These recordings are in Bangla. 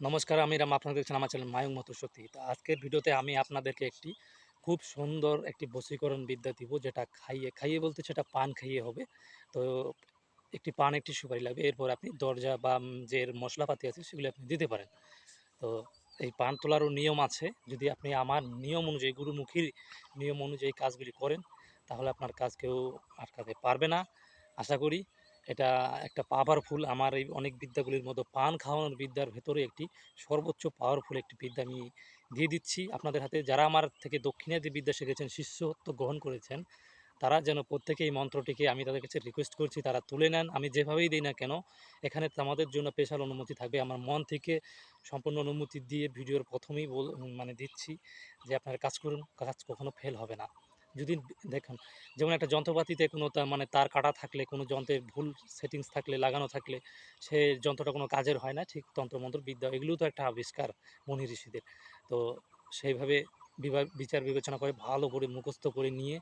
নমস্কার, আমি রাম। আপনারা দেখছেন আমার চ্যানেল মায়ং মতো শক্তি তো আজকের ভিডিওতে আমি আপনাদেরকে একটি খুব সুন্দর একটি বশীকরণ বিদ্যা দিব, যেটা খাইয়ে খাইয়ে বলতে সেটা পান খাইয়ে হবে। তো একটি পান, একটি সুপারি লাগবে। এরপর আপনি দরজা বা যে মশলাপাতি আছে সেগুলো আপনি দিতে পারেন। তো এই পান তোলারও নিয়ম আছে। যদি আপনি আমার নিয়ম অনুযায়ী, গুরুমুখীর নিয়ম অনুযায়ী কাজগুলি করেন, তাহলে আপনার কাজ কেউ আটকাতে পারবে না। আশা করি এটা একটা পাওয়ারফুল আমার এই অনেক বিদ্যাগুলির মতো পান খাওয়ানোর বিদ্যার ভেতরে একটি সর্বোচ্চ পাওয়ারফুল একটি বিদ্যা আমি দিয়ে দিচ্ছি। আপনাদের হাতে যারা আমার থেকে দক্ষিণে যে বিদ্যা শিখেছেন শিষ্যত্ব গ্রহণ করেছেন, তারা যেন প্রত্যেকে এই মন্ত্রটিকে আমি তাদের কাছে রিকোয়েস্ট করছি, তারা তুলে নেন। আমি যেভাবেই দিই না কেন, এখানে আমাদের জন্য স্পেশাল অনুমতি থাকবে। আমার মন থেকে সম্পূর্ণ অনুমতি দিয়ে ভিডিওর প্রথমেই বল মানে দিচ্ছি যে আপনারা কাজ করুন, কাজ কখনো ফেল হবে না। যদি দেখেন, যেমন একটা যন্ত্রপাতিতে কোনো তা- মানে তার কাটা থাকলে, কোনো যন্ত্রের ভুল সেটিংস থাকলে, লাগানো থাকলে, সে যন্ত্রটা কোনো কাজের হয় না, ঠিক তন্ত্রমন্ত্র বিদ্যা এগুলোও তো একটা আবিষ্কার মনি ঋষিদের। তো সেইভাবে বিচার বিবেচনা করে ভালো করে মুখস্থ করে নিয়ে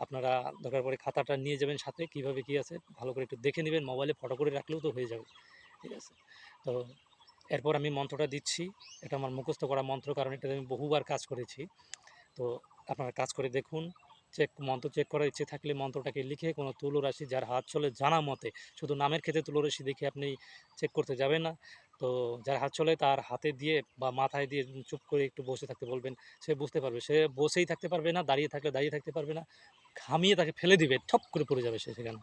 আপনারা দরকার পরে খাতাটা নিয়ে যাবেন সাথে, কীভাবে কি আছে, ভালো করে একটু দেখে নেবেন মোবাইলে ফটো করে রাখলেও তো হয়ে যাবে, ঠিক আছে? তো এরপর আমি মন্ত্রটা দিচ্ছি, এটা আমার মুখস্থ করা মন্ত্র, কারণ এটাতে আমি বহুবার কাজ করেছি। তো আপনারা কাজ করে দেখুন চেক মন্ত্র চেক করার ইচ্ছে থাকলে মন্ত্রটাকে লিখে কোনো তুলো রাশি যার হাত চলে জানা মতে, শুধু নামের ক্ষেত্রে তুলো রাশি দেখে আপনি চেক করতে যাবেন না। তো যার হাত চলে তার হাতে দিয়ে বা মাথায় দিয়ে চুপ করে একটু বসে থাকতে বলবেন, সে বুঝতে পারবে। সে বসেই থাকতে পারবে না, দাঁড়িয়ে থাকলে দাঁড়িয়ে থাকতে পারবে না, ঘামিয়ে তাকে ফেলে দিবে, ঠপ করে পড়ে যাবে সে সেখানে।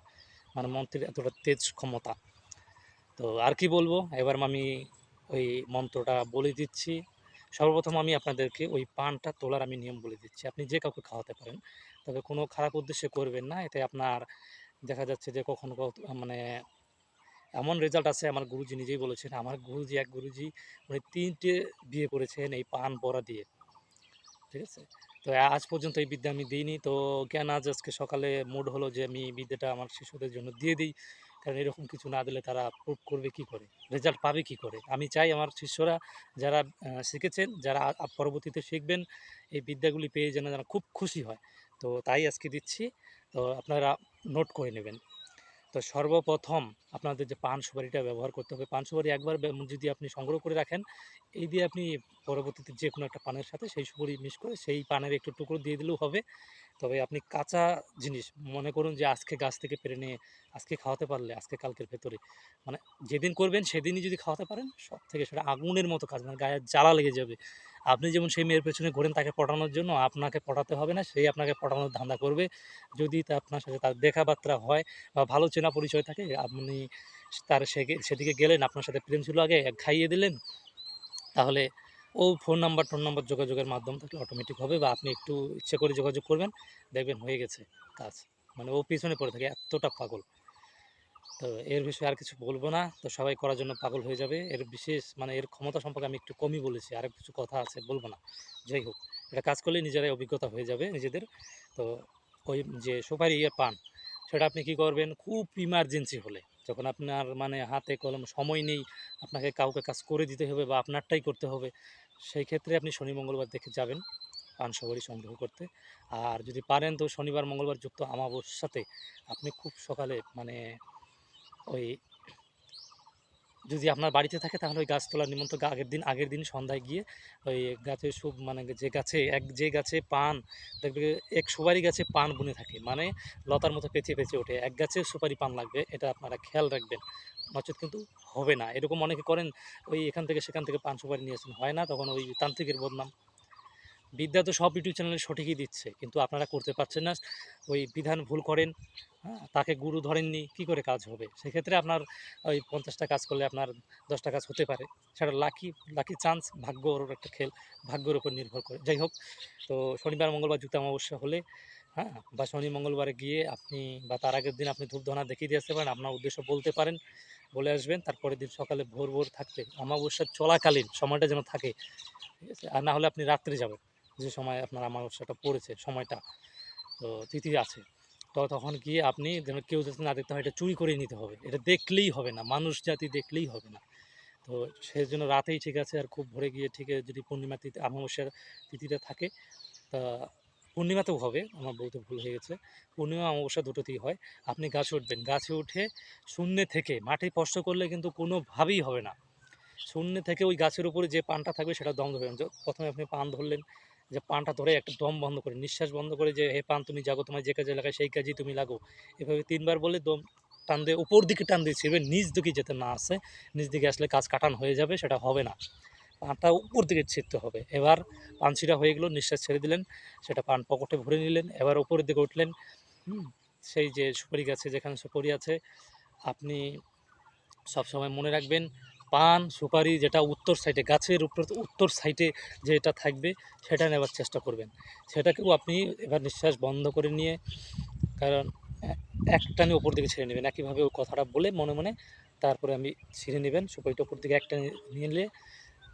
মানে মন্ত্রের এতটা তেজ ক্ষমতা। তো আর কি বলব? এবার আমি ওই মন্ত্রটা বলে দিচ্ছি। সর্বপ্রথম আমি আপনাদেরকে ওই পানটা তোলার আমি নিয়ম বলে দিচ্ছি। আপনি যে কাউকে খাওয়াতে পারেন, তবে কোনো খারাপ উদ্দেশ্যে করবেন না। এতে আপনার দেখা যাচ্ছে যে কখনো মানে এমন রেজাল্ট আছে, আমার গুরুজি নিজেই বলেছেন, আমার গুরুজি, এক গুরুজি উনি তিনটে বিয়ে করেছেন এই পান পরা দিয়ে। ঠিক আছে? তো আজ পর্যন্ত এই বিদ্যা আমি দিইনি। তো জ্ঞান আজ আজকে সকালে মুড হলো যে আমি বিদ্যাটা আমার শিশুদের জন্য দিয়ে দিই। কারণ এরকম কিছু না দিলে তারা প্রুভ করবে কি করে? রেজাল্ট পাবে কি করে? আমি চাই আমার শিষ্যরা যারা শিখেছেন, যারা পরবর্তীতে শিখবেন, এই বিদ্যাগুলি পেয়ে যেন যেন খুব খুশি হয়। তো তাই আজকে দিচ্ছি। তো আপনারা নোট করে নেবেন। তো সর্বপ্রথম আপনাদের যে পান সুপারিটা ব্যবহার করতে হবে। পান সুপারি একবার যদি আপনি সংগ্রহ করে রাখেন, এই দিয়ে আপনি পরবর্তীতে যে কোনো একটা পানের সাথে সেই সুপারি মিশ করে সেই পানের একটু টুকরো দিয়ে দিলেও হবে। তবে আপনি কাঁচা জিনিস, মনে করুন যে আজকে গাছ থেকে পেরে নিয়ে আজকে খাওয়াতে পারলে, আজকে কালকের ভেতরে মানে যেদিন করবেন সেদিনই যদি খাওয়াতে পারেন সব থেকে সেটা আগুনের মতো কাজ মানে গায়ে জ্বালা লেগে যাবে। আপনি যেমন সেই মেয়ের পেছনে ঘোরেন তাকে পটানোর জন্য, আপনাকে পটাতে হবে না সেই আপনাকে পটানোর ধান্দা করবে। যদি তা আপনার সাথে তার দেখাবার্তা হয় বা ভালো চেনা পরিচয় থাকে, আপনি তার সেদিকে গেলেন, আপনার সাথে প্রেম ছিল আগে, খাইয়ে দিলেন, তাহলে ও ফোন নাম্বার, টোন নাম্বার যোগাযোগের মাধ্যম থাকলে অটোমেটিক হবে বা আপনি একটু ইচ্ছে করে যোগাযোগ করবেন। দেখবেন হয়ে গেছে কাজ। মানে ও পিছনে পড়ে থাকে, এতটা পাগল। তো এর বিষয়ে আর কিছু বলব না। তো সবাই করার জন্য পাগল হয়ে যাবে। এর বিশেষ মানে এর ক্ষমতা সম্পর্কে আমি একটু কমই বলেছি, আর কিছু কথা আছে বলব না। যাই হোক, এটা কাজ করলে নিজেরাই অভিজ্ঞতা হয়ে যাবে নিজেদের। তো ওই যে সুপারি ইয়ে পান, সেটা আপনি কি করবেন? খুব ইমার্জেন্সি হলে। যখন আপনার মানে হাতে কলম সময় নেই, আপনাকে কাউকে কাজ করে দিতে হবে বা আপনারটাই করতে হবে, সেই ক্ষেত্রে আপনি শনি মঙ্গলবার দেখে যাবেন পানসবারি সংগ্রহ করতে। আর যদি পারেন তো শনিবার, মঙ্গলবার যুক্ত আমাবস্যাতে আপনি খুব সকালে মানে ওই যদি আপনার বাড়িতে থাকে, তাহলে ওই গাছ তোলার নিমন্ত্রণ আগের দিন আগের দিন সন্ধ্যায় গিয়ে ওই গাছে সব মানে যে গাছে, এক, যে গাছে পান, দেখবে এক সুপারি গাছে পান বুনে থাকে। মানে লতার মতো পেঁচিয়ে পেঁচিয়ে ওঠে। এক গাছে সুপারি পান লাগবে, এটা আপনারা খেয়াল রাখবেন। নচেত কিন্তু হবে না। এরকম অনেকে করেন, ওই এখান থেকে, সেখান থেকে পান সুপারি নিয়ে আসেন। হয় না, তখন ওই তান্ত্রিকের বদনাম। বিদ্যা তো সব ইউটিউব চ্যানেলে সঠিকই দিচ্ছে, কিন্তু আপনারা করতে পারছেন না। ওই বিধান ভুল করেন হ্যাঁ তাকে গুরু ধরেননি, কি করে কাজ হবে? সেক্ষেত্রে আপনার ওই পঞ্চাশটা কাজ করলে আপনার দশটা কাজ হতে পারে। সেটা লাকি লাকি চান্স ভাগ্য ওর একটা খেল, ভাগ্যের উপর নির্ভর করে। যাই হোক, তো শনিবার, মঙ্গলবার জুতা অমাবস্যা হলে হ্যাঁ বা শনি, মঙ্গলবারে গিয়ে আপনি বা তার আগের দিন আপনি ধূপধনা দেখিয়ে দিয়ে আসতে পারেন, আপনার উদ্দেশ্য বলতে পারেন, বলে আসবেন, তারপরের দিন সকালে ভোর ভোর থাকতে অমাবস্যা চলাকালীন সময়টা যেন থাকে, ঠিক আছে? আর না হলে আপনি রাত্রে যাবেন। যে সময় আপনার আমার অমাবস্যাটা পড়েছে, সময়টা, তো তিথি আছে, তো তখন গিয়ে আপনি যেন কেউ যাতে না দেখতে হয়, এটা চুরি করে নিতে হবে। এটা দেখলেই হবে না, মানুষ জাতি দেখলেই হবে না। তো সেই জন্য রাতেই ঠিক আছে, আর খুব ভোরে গিয়ে ঠিক যদি পূর্ণিমা তিথি, অমাবস্যার তিথিটা থাকে, তা পূর্ণিমাতেও হবে, আমার বলতে ভুল হয়ে গেছে। পূর্ণিমা, অমাবস্যা দুটোতেই হয়। আপনি গাছে উঠবেন, গাছে উঠে শূন্যে থেকে মাটি স্পর্শ করলে কিন্তু কোনোভাবেই হবে না। শূন্য থেকে ওই গাছের উপরে যে পানটা থাকবে, সেটা দম ধরবেন প্রথমে আপনি পান ধরলেন যে পানটা ধরে একটা দম বন্ধ করে, নিঃশ্বাস বন্ধ করে যে, হে পান, তুমি জাগো, তোমার যে কাজে লাগায় সেই কাজেই তুমি লাগো। এভাবে তিনবার বলে দম টান দিয়ে, উপর দিকে টান দিয়ে ছিঁড়বে, নিচ দিকে যেতে না আসে। নিচ দিকে আসলে কাজ কাটান হয়ে যাবে, সেটা হবে না। পানটা উপর দিকে ছিঁড়তে হবে। এবার পান ছিঁড়া হয়ে গেলো, নিঃশ্বাস ছেড়ে দিলেন, সেটা পান পকেটে ভরে নিলেন, এবার উপরের দিকে উঠলেন। সেই যে সুপারি গাছে যেখানে সুপারি আছে, আপনি সবসময় মনে রাখবেন পান, সুপারি যেটা উত্তর সাইডে গাছের উপর, উত্তর সাইডে যেটা থাকবে, সেটা নেওয়ার চেষ্টা করবেন। সেটাকেও আপনি এবার নিঃশ্বাস বন্ধ করে নিয়ে, কারণ একটানে উপর দিকে ছেড়ে নেবেন। একইভাবে ওই কথাটা বলে মনে মনে তারপরে আমি ছিঁড়ে নেবেন, সুপারিটা উপর দিকে একটা নিয়ে নিলে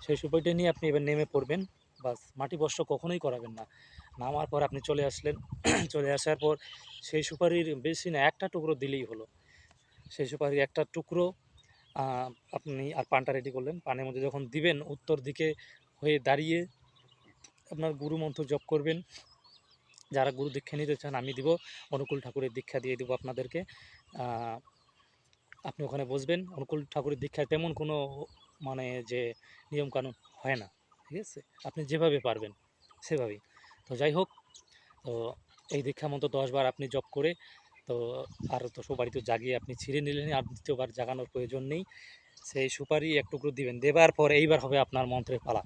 সেই সুপারিটা নিয়ে আপনি এবার নেমে পড়বেন। বাস, মাটি বস্ত্র কখনোই করাবেন না। নামার পর আপনি চলে আসলেন, চলে আসার পর সেই সুপারির বেশি না, একটা টুকরো দিলেই হলো। সেই সুপারির একটা টুকরো আপনি আর পানটা রেডি করলেন। পানের মধ্যে যখন দিবেন, উত্তর দিকে হয়ে দাঁড়িয়ে আপনার গুরু মন্ত্র জপ করবেন। যারা গুরু দীক্ষা নিতে চান, আমি দিব। অনুকূল ঠাকুরের দীক্ষা দিয়ে দেবো আপনাদেরকে। আপনি ওখানে বসবেন। অনুকূল ঠাকুরের দীক্ষায় তেমন কোনো মানে যে নিয়মকানুন হয় না, ঠিক আছে? আপনি যেভাবে পারবেন, সেভাবেই। তো যাই হোক, তো এই দীক্ষা মতো দশবার আপনি জপ করে তো আর তো সুপারি তো জাগিয়ে আপনি ছিঁড়ে নিলেন আর দ্বিতীয়বার জাগানোর প্রয়োজন নেই। সেই সুপারি এক টুকরো দিবেন, দেবার পর এইবার হবে আপনার মন্ত্রের পালা,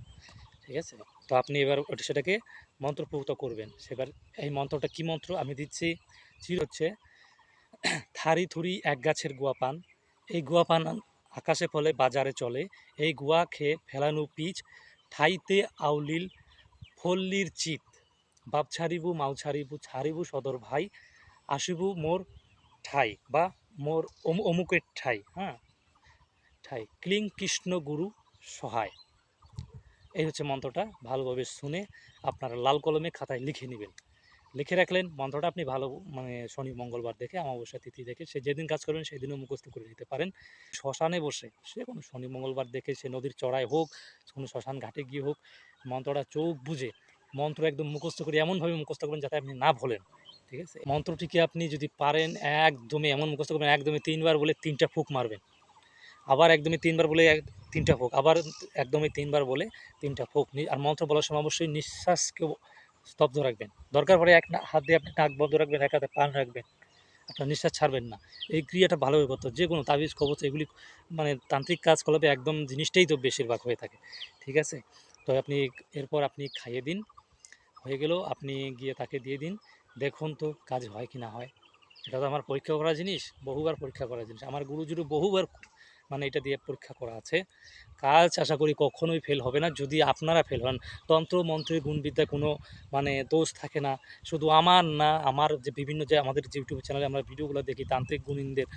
ঠিক আছে? তো আপনি এবার ওটা, সেটাকে মন্ত্রপুক্ত করবেন। সেবার এই মন্ত্রটা কি মন্ত্র? আমি দিচ্ছি চির হচ্ছে, থারি থুরি এক গাছের গুয়া পান। এই গুয়া পান আকাশে ফলে, বাজারে চলে। এই গুয়া খেয়ে ফেলানো পিচ ঠাইতে আউলিল ফল্লির চিত। বাপ ছাড়িবু মাউ ছাড়িবু ছাড়িবু সদর ভাই আসিবু মোর ঠাই বা মোর অমু- অমুকের ঠাই হ্যাঁ? ঠাই। ক্লিং কৃষ্ণ গুরু সহায়। এই হচ্ছে মন্ত্রটা। ভালোভাবে শুনে আপনারা লাল কলমে খাতায় লিখে নেবেন। লিখে রাখলেন, মন্ত্রটা আপনি ভালো মানে শনি, মঙ্গলবার দেখে, অমাবস্যা তিথি দেখে, সে যেদিন কাজ করবেন সেদিনও মুখস্থ করে নিতে পারেন। শ্মশানে বসে, সে কোনো শনি, মঙ্গলবার দেখে, সে নদীর চড়ায় হোক, কোনো শ্মশান ঘাটে গিয়ে হোক, মন্ত্রটা চোখ বুঝে মন্ত্র একদম মুখস্থ করে এমনভাবে মুখস্থ করবেন যাতে আপনি না ভোলেন। ঠিক আছে? মন্ত্রটিকে আপনি যদি পারেন একদমই এমন মুখস্থ করবেন, একদমই তিনবার বলে তিনটা ফুক মারবেন। আবার একদমই তিনবার বলে এক, তিনটা ফুক, আবার একদমই তিনবার বলে তিনটা ফুক আর মন্ত্র বলার সময় অবশ্যই নিঃশ্বাসকে স্তব্ধ রাখবেন। দরকার পড়ে এক হাত দিয়ে আপনি নাক বন্ধ রাখবেন, এক হাতে পান রাখবেন, আপনার নিঃশ্বাস ছাড়বেন না। এই ক্রিয়াটা ভালোভাবে করতে যে কোনো তাবিজ, কবচ, এগুলি মানে তান্ত্রিক কাজকলাপে একদম জিনিসটাই তো বেশিরভাগ হয়ে থাকে, ঠিক আছে? তো আপনি এরপর আপনি খাইয়ে দিন, হয়ে গেলেও আপনি গিয়ে তাকে দিয়ে দিন দেখুন তো কাজ হয় কি না হয়। এটা তো আমার পরীক্ষা করা জিনিস, বহুবার পরীক্ষা করা জিনিস। আমার গুরুজুরু বহুবার মানে এটা দিয়ে পরীক্ষা করা আছে। কাজ আশা করি কখনোই ফেল হবে না, যদি আপনারা ফেল হন। তন্ত্র মন্ত্রের গুণবিদ্যা কোনো মানে দোষ থাকে না। শুধু আমার না, আমার যে বিভিন্ন যে আমাদের যে ইউটিউব চ্যানেলে আমরা ভিডিওগুলো দেখি, তান্ত্রিক গুণিনদের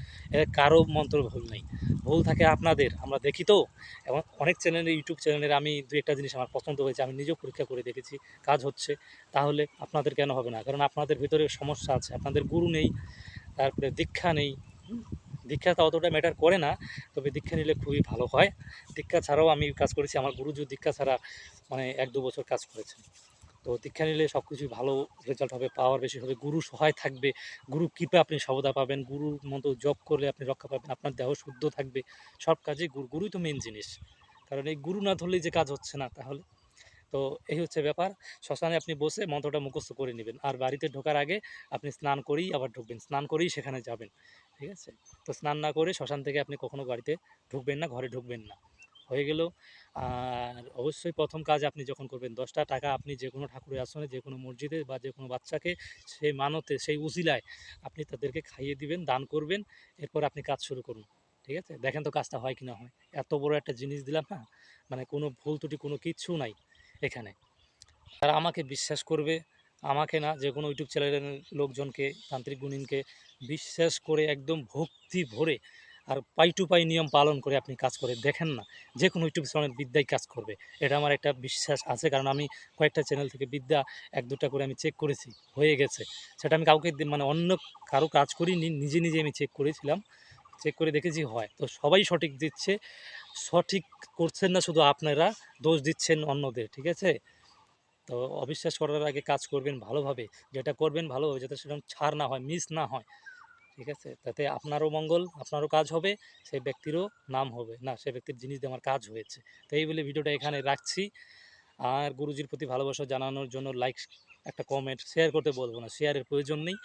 কারও মন্ত্র ভুল নেই। ভুল থাকে আপনাদের, আমরা দেখি তো। এবং অনেক চ্যানেলে, ইউটিউব চ্যানেলের আমি দু একটা জিনিস আমার পছন্দ হয়েছে, আমি নিজেও পরীক্ষা করে দেখেছি, কাজ হচ্ছে। তাহলে আপনাদের কেন হবে না? কারণ আপনাদের ভিতরে সমস্যা আছে, আপনাদের গুরু নেই, তারপরে দীক্ষা নেই দীক্ষা তো অতটা ম্যাটার করে না, তবে দীক্ষা নিলে খুবই ভালো হয়। দীক্ষা ছাড়াও আমি কাজ করেছি, আমার গুরুজু দীক্ষা ছাড়া মানে এক দু বছর কাজ করেছেন। তো দীক্ষা নিলে সব কিছুই ভালো রেজাল্ট হবে পাওয়ার বেশি হবে, গুরু সহায় থাকবে, গুরু কৃপা আপনি সবদা পাবেন, গুরুর মতো জব করলে আপনি রক্ষা পাবেন, আপনার দেহ শুদ্ধ থাকবে, সব কাজে গুরু, গুরুই তো মেন জিনিস। কারণ এই গুরু না ধরলেই যে কাজ হচ্ছে না, তাহলে? তো এই হচ্ছে ব্যাপার। শ্মশানে আপনি বসে মন্ত্রটা মুখস্থ করে নেবেন। আর বাড়িতে ঢোকার আগে আপনি স্নান করেই আবার ঢুকবেন। স্নান করেই সেখানে যাবেন। ঠিক আছে? তো স্নান না করে শ্মশান থেকে আপনি কখনো বাড়িতে ঢুকবেন না, ঘরে ঢুকবেন না। হয়ে গেল। আর অবশ্যই প্রথম কাজ আপনি যখন করবেন, দশটা টাকা আপনি যে কোনো ঠাকুরের আসনে যে কোনো মসজিদে বা যে কোনো বাচ্চাকে সেই মানতে, সেই উজিলায় আপনি তাদেরকে খাইয়ে দিবেন, দান করবেন। এরপর আপনি কাজ শুরু করুন। ঠিক আছে? দেখেন তো কাজটা হয় কি না হয়। এত বড় একটা জিনিস দিলাম না মানে কোনো ভুল ত্রুটি, কোনো কিচ্ছু নাই। এখানে। তারা আমাকে বিশ্বাস করবে, আমাকে না যে কোনো ইউটিউব চ্যানেলের লোকজনকে, তান্ত্রিক গুণিনকে বিশ্বাস করে একদম ভক্তি ভরে আর পাই টু পাই নিয়ম পালন করে আপনি কাজ করে। দেখেন না, যে কোনো ইউটিউব চ্যানেলের বিদ্যায় কাজ করবে। এটা আমার একটা বিশ্বাস আছে, কারণ আমি কয়েকটা চ্যানেল থেকে বিদ্যা এক দুটা করে আমি চেক করেছি, হয়ে গেছে। সেটা আমি কাউকে মানে অন্য কারও কাজ করিনি, নিজে নিজে আমি চেক করেছিলাম। চেক করে দেখেছি হয়। তো সবাই সঠিক দিচ্ছে। সঠিক করছেন না শুধু আপনারা, দোষ দিচ্ছেন অন্যদের, ঠিক আছে? তো অবিশ্বাস করার আগে কাজ করবেন ভালোভাবে, যেটা করবেন ভালোভাবে, যাতে সেরকম ছাড় না হয়, মিস না হয়, ঠিক আছে? তাতে আপনারও মঙ্গল, আপনারও কাজ হবে, সেই ব্যক্তিরও নাম হবে, না সে ব্যক্তির জিনিস দিয়ে আমার কাজ হয়েছে। তো এই বলে ভিডিওটা এখানে রাখছি। আর গুরুজির প্রতি ভালোবাসা জানানোর জন্য লাইক একটা কমেন্ট শেয়ার করতে বলব না শেয়ারের প্রয়োজন নেই।